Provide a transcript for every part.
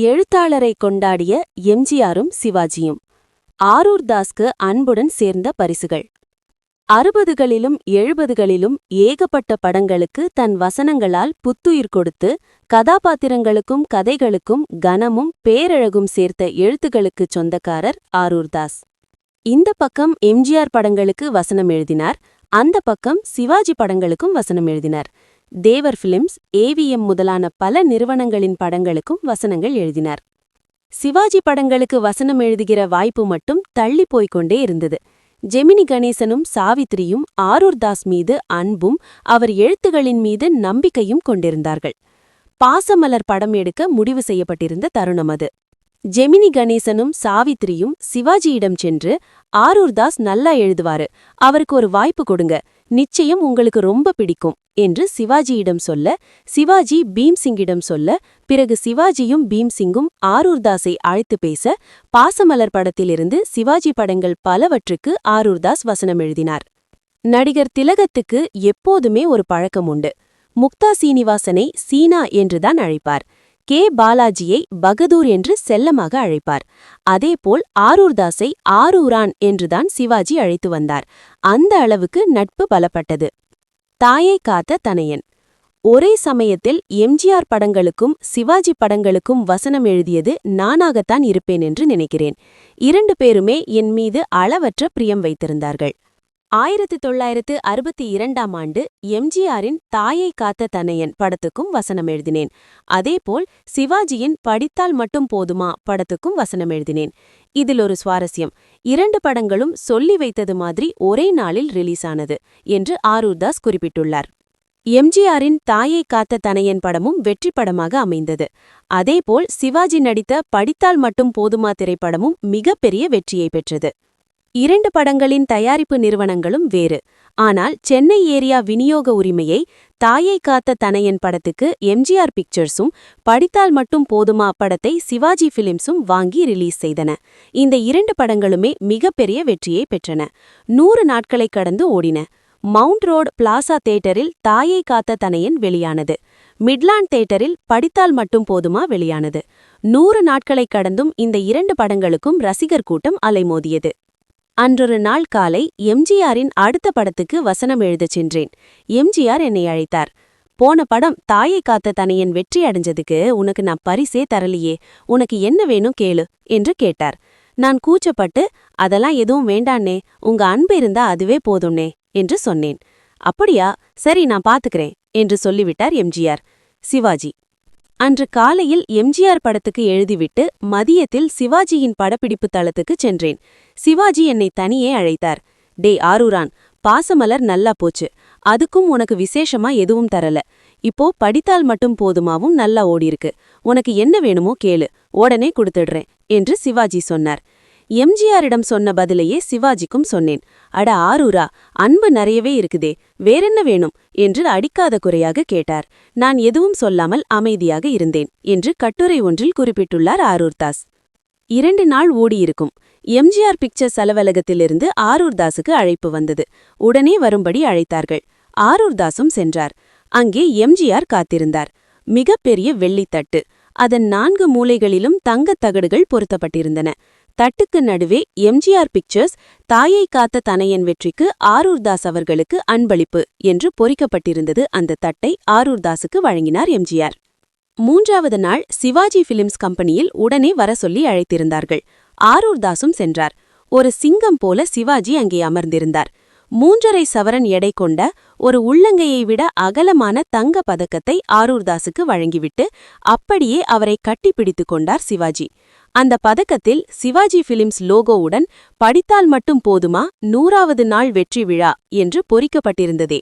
எழுத்தாளரை கொண்டாடிய எம்ஜிஆரும் சிவாஜியும். ஆரூர் தாஸ்க்கு அன்புடன் சேர்ந்த பரிசுகள். அறுபதுகளிலும் எழுபதுகளிலும் ஏகப்பட்ட படங்களுக்கு தன் வசனங்களால் புத்துயிர் கொடுத்து கதாபாத்திரங்களுக்கும் கதைகளுக்கும் கனமும் பேரழகும் சேர்த்த எழுத்துகளுக்குச் சொந்தக்காரர் ஆரூர் தாஸ். இந்த பக்கம் எம்ஜிஆர் படங்களுக்கு வசனம் எழுதினார் அந்த பக்கம் சிவாஜி படங்களுக்கும் வசனம் எழுதினார். தேவர் பிலிம்ஸ் ஏவிஎம் முதலான பல நிறுவனங்களின் படங்களுக்கும் வசனங்கள் எழுதினார். சிவாஜி படங்களுக்கு வசனம் எழுதுகிற வாய்ப்பு மட்டும் தள்ளி போய்க் கொண்டே இருந்தது. ஜெமினி கணேசனும் சாவித்ரியும் ஆரூர் தாஸ் மீது அன்பும் அவர் எழுத்துகளின் மீது நம்பிக்கையும் கொண்டிருந்தார்கள். பாசமலர் படம் எடுக்க முடிவு செய்யப்பட்டிருந்த தருணம் அது. ஜெமினி கணேசனும் சாவித்திரியும் சிவாஜியிடம் சென்று ஆரூர்தாஸ் நல்லா எழுதுவாரு. அவருக்கு ஒரு வாய்ப்பு கொடுங்க. நிச்சயம் உங்களுக்கு ரொம்ப பிடிக்கும் என்று சிவாஜியிடம் சொல்ல சிவாஜி பீம்சிங்கிடம் சொல்ல பிறகு சிவாஜியும் பீம்சிங்கும் ஆரூர்தாஸை அழைத்து பேச பாசமலர் படத்திலிருந்து சிவாஜி படங்கள் பலவற்றுக்கு ஆரூர்தாஸ் வசனம் எழுதினார். நடிகர் திலகத்துக்கு எப்போதுமே ஒரு பழக்கம் உண்டு முக்தா சீனிவாசனை சீனா என்றுதான் அழைப்பார். கே. பாலாஜியை பகதூர் என்று செல்லமாக அழைப்பார். அதேபோல் ஆரூர்தாஸை ஆரூரான் என்றுதான் சிவாஜி அழைத்து வந்தார். அந்த அளவுக்கு நட்பு பலப்பட்டது. தாயை காத்த தனையன். ஒரே சமயத்தில் எம்ஜிஆர் படங்களுக்கும் சிவாஜி படங்களுக்கும் வசனம் எழுதியது நானாகத்தான் இருப்பேன் என்று நினைக்கிறேன். இரண்டு பேருமே என் மீது அளவற்ற பிரியம் வைத்திருந்தார்கள். ஆயிரத்து தொள்ளாயிரத்து அறுபத்தி இரண்டாம் ஆண்டு எம்ஜிஆரின் தாயை காத்த தனையன் படத்துக்கும் வசனம் எழுதினேன். அதேபோல் சிவாஜியின் படித்தால் மட்டும் போதுமா படத்துக்கும் வசனம் எழுதினேன். இதில் ஒரு சுவாரஸ்யம். இரண்டு படங்களும் சொல்லி வைத்தது மாதிரி ஒரே நாளில் ரிலீஸ் ஆனது என்று ஆரூர்தாஸ் குறிப்பிட்டுள்ளார். எம்ஜிஆரின் தாயை காத்த தனையன் படமும் வெற்றி படமாக அமைந்தது. அதேபோல் சிவாஜி நடித்த படித்தால் மட்டும் போதுமா திரைப்படமும் மிகப்பெரிய வெற்றியை பெற்றது. இரண்டு படங்களின் தயாரிப்பு நிறுவனங்களும் வேறு. ஆனால் சென்னை ஏரியா விநியோக உரிமையை தாயை காத்த தனையன் படத்துக்கு எம்ஜிஆர் பிக்சர்ஸும் படித்தால் மட்டும் போதுமா படத்தை சிவாஜி பிலிம்ஸும் வாங்கி ரிலீஸ் செய்தன. இந்த இரண்டு படங்களுமே மிகப்பெரிய வெற்றியை பெற்றன. நூறு நாட்களை கடந்து ஓடின. மவுண்ட் ரோட் பிளாசா தேட்டரில் தாயை காத்த தனையன் வெளியானது. மிட்லாண்ட் தேட்டரில் படித்தால் மட்டும் போதுமா வெளியானது. நூறு நாட்களை கடந்தும் இந்த இரண்டு படங்களுக்கும் ரசிகர் கூட்டம் அலைமோதியது. அன்றொரு நாள் காலை எம்ஜிஆரின் அடுத்த படத்துக்கு வசனம் எழுதச் சென்றேன். எம்ஜிஆர் என்னை அழைத்தார். போன படம் தாயை காத்த தனையன் வெற்றி அடைஞ்சதுக்கு உனக்கு நான் பரிசே தரலையே உனக்கு என்ன வேணும் கேளு என்று கேட்டார். நான் கூச்சப்பட்டு அதெல்லாம் எதுவும் வேண்டான்னே உங்க அன்பு இருந்தா அதுவே போதும்னே என்று சொன்னேன். அப்படியா? சரி நான் பாத்துக்கிறேன் என்று சொல்லிவிட்டார் எம்ஜிஆர். சிவாஜி. அன்று காலையில் எம்ஜிஆர் படத்துக்கு எழுதிவிட்டு மதியத்தில் சிவாஜியின் படப்பிடிப்பு தளத்துக்கு சென்றேன். சிவாஜி என்னை தனியே அழைத்தார். டே ஆரூரான் பாசமலர் நல்லா போச்சு. அதுக்கும் உனக்கு விசேஷமா எதுவும் தரல. இப்போ படித்தால் மட்டும் போதுமாவும் நல்லா ஓடிருக்கு உனக்கு என்ன வேணுமோ கேளு. உடனே கொடுத்துடுறேன் என்று சிவாஜி சொன்னார். எம்ஜிஆரிடம் சொன்ன பதிலையே சிவாஜிக்கும் சொன்னேன். அட ஆரூரா அன்பு நிறையவே இருக்குதே வேறென்ன வேணும்? என்று அடிக்காத குறையாக கேட்டார். நான் எதுவும் சொல்லாமல் அமைதியாக இருந்தேன் என்று கட்டுரை ஒன்றில் குறிப்பிட்டுள்ளார் ஆரூர்தாஸ் இரண்டு நாள் ஓடியிருக்கும். எம்ஜிஆர் பிக்சர்ஸ் அலுவலகத்திலிருந்து ஆரூர்தாஸுக்கு அழைப்பு வந்தது. உடனே வரும்படி அழைத்தார்கள். ஆரூர்தாஸும் சென்றார். அங்கே எம்ஜிஆர் காத்திருந்தார். மிகப்பெரிய வெள்ளித்தட்டு. அதன் நான்கு மூலைகளிலும் தங்கத் தகடுகள் பொருத்தப்பட்டிருந்தன. தட்டுக்கு நடுவே எம்ஜிஆர் பிக்சர்ஸ் தாயை காத்த தனையன் வெற்றிக்கு ஆரூர்தாஸ் அவர்களுக்கு அன்பளிப்பு என்று பொறிக்கப்பட்டிருந்தது அந்த தட்டை ஆரூர்தாஸுக்கு வழங்கினார் எம்ஜிஆர். மூன்றாவது நாள் சிவாஜி பிலிம்ஸ் கம்பெனியில் உடனே வர சொல்லி அழைத்திருந்தார்கள். ஆரூர்தாஸும் சென்றார். ஒரு சிங்கம் போல சிவாஜி அங்கே அமர்ந்திருந்தார். மூன்றரை சவரன் எடை கொண்ட ஒரு உள்ளங்கையை விட அகலமான தங்க பதக்கத்தை ஆரூர்தாஸுக்கு வழங்கிவிட்டு அப்படியே அவரை கட்டிப்பிடித்து கொண்டார் சிவாஜி. அந்த பதக்கத்தில் சிவாஜி பிலிம்ஸ் லோகோவுடன் படித்தால் மட்டும் போதுமா? நூறாவது நாள் வெற்றி விழா என்று பொறிக்கப்பட்டிருந்ததே.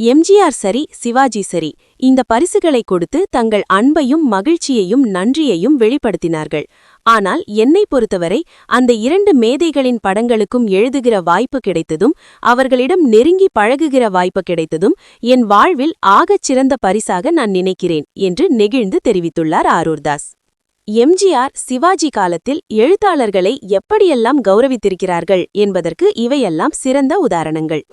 எம்ஜிஆர் சரி சிவாஜி சரி. இந்த பரிசுகளை கொடுத்து தங்கள் அன்பையும் மகிழ்ச்சியையும் நன்றியையும் வெளிப்படுத்தினார்கள். ஆனால் என்னை பொறுத்தவரை அந்த இரண்டு மேதைகளின் படங்களுக்கும் எழுதுகிற வாய்ப்பு கிடைத்ததும் அவர்களிடம் நெருங்கி பழகுகிற வாய்ப்பு கிடைத்ததும் என் வாழ்வில் ஆகச் சிறந்த பரிசாக நான் நினைக்கிறேன் என்று நெகிழ்ந்து தெரிவித்துள்ளார் ஆரூர்தாஸ். எம்ஜிஆர் சிவாஜி காலத்தில் எழுத்தாளர்களை எப்படியெல்லாம் கௌரவித்திருக்கிறார்கள் என்பதற்கு இவையெல்லாம் சிறந்த உதாரணங்கள்.